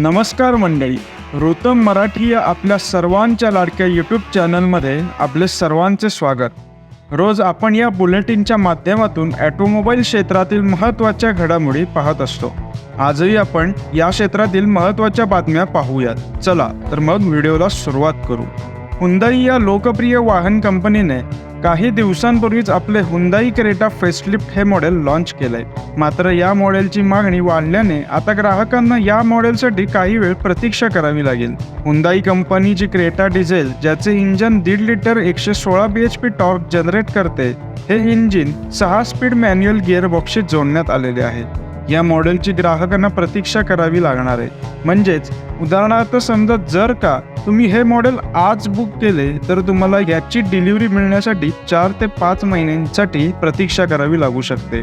नमस्कार मंडळी. रोतम मराठी या आपल्या सर्वांच्या लाडक्या यूट्यूब चॅनलमध्ये आपले सर्वांचे स्वागत. रोज आपण या बुलेटिनच्या माध्यमातून ॲटोमोबाईल क्षेत्रातील महत्त्वाच्या घडामोडी पाहत असतो. आजही आपण या क्षेत्रातील महत्त्वाच्या बातम्या पाहूयात. चला तर मग व्हिडिओला सुरुवात करू. हुंदाई या लोकप्रिय वाहन कंपनीने काही दिवसांपूर्वीच आपले हुंदाई क्रेटा फेसलिफ्ट हे मॉडेल लॉन्च केलंय. मात्र या मॉडेलची मागणी वाढल्याने आता ग्राहकांना या मॉडेलसाठी काही वेळ प्रतीक्षा करावी लागेल. हुंदाई कंपनीची क्रेटा डिझेल ज्याचे इंजन दीड लिटर एकशे सोळा B H P torque generate करते हे इंजिन सहा स्पीड मॅन्युअल गिअरबॉक्सशी जोडण्यात आलेले आहे. या मॉडेलची ग्राहकांना प्रतीक्षा करावी लागणार आहे. म्हणजेच उदाहरणार्थ समजा जर का तुम्ही हे मॉडेल आज बुक केले तर तुम्हाला याची डिलिव्हरी मिळण्यासाठी चार ते पाच महिन्यांसाठी प्रतीक्षा करावी लागू शकते.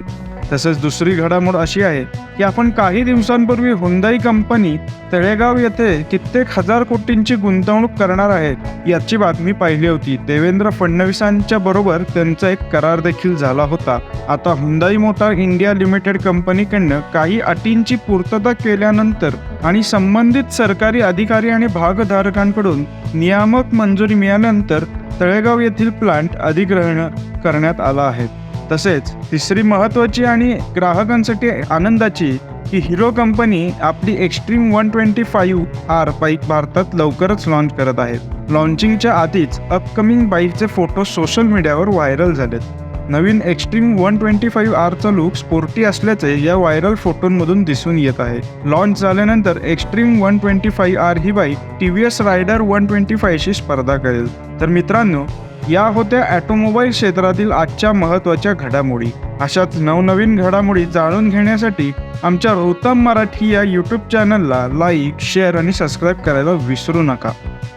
तसंच दुसरी घडामोड अशी आहे की आपण काही दिवसांपूर्वी हुंदाई कंपनी तळेगाव येथे कित्येक हजार कोटींची गुंतवणूक करणार आहे याची बातमी पाहिली होती. देवेंद्र फडणवीसांच्या बरोबर त्यांचा एक करार देखील झाला होता. आता हुंदाई मोटार इंडिया लिमिटेड कंपनीकडनं काही अटींची पूर्तता केल्यानंतर आणि संबंधित सरकारी अधिकारी आणि भागधारकांकडून नियामक मंजुरी मिळाल्यानंतर तळेगाव येथील प्लांट अधिग्रहण करण्यात आला आहे. तसेच तिसरी महत्त्वाची आणि ग्राहकांसाठी आनंदाची की हिरो कंपनी आपली Xtreme one twenty five R bike भारतात लवकरच लॉन्च करत आहे. लॉन्चिंगच्या आधीच अपकमिंग बाईकचे फोटो सोशल मीडियावर व्हायरल झालेत. नवीन एक्स्ट्रीम वन ट्वेंटी फाईव्ह आरचा लुक स्पोर्टी असल्याचे या व्हायरल फोटोंमधून दिसून येत आहे. लॉन्च झाल्यानंतर Xtreme one twenty five R ही bike T V S Raider one twenty फाईव्हशी स्पर्धा करेल. तर मित्रांनो या होत्या ॲटोमोबाईल क्षेत्रातील आजच्या महत्त्वाच्या घडामोडी. अशाच नवनवीन घडामोडी जाणून घेण्यासाठी आमच्या रोहतम मराठी या यूट्यूब चॅनलला लाईक शेअर आणि सबस्क्राईब करायला विसरू नका.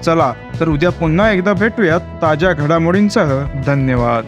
चला तर उद्या पुन्हा एकदा भेटूयात ताज्या घडामोडींसह. धन्यवाद.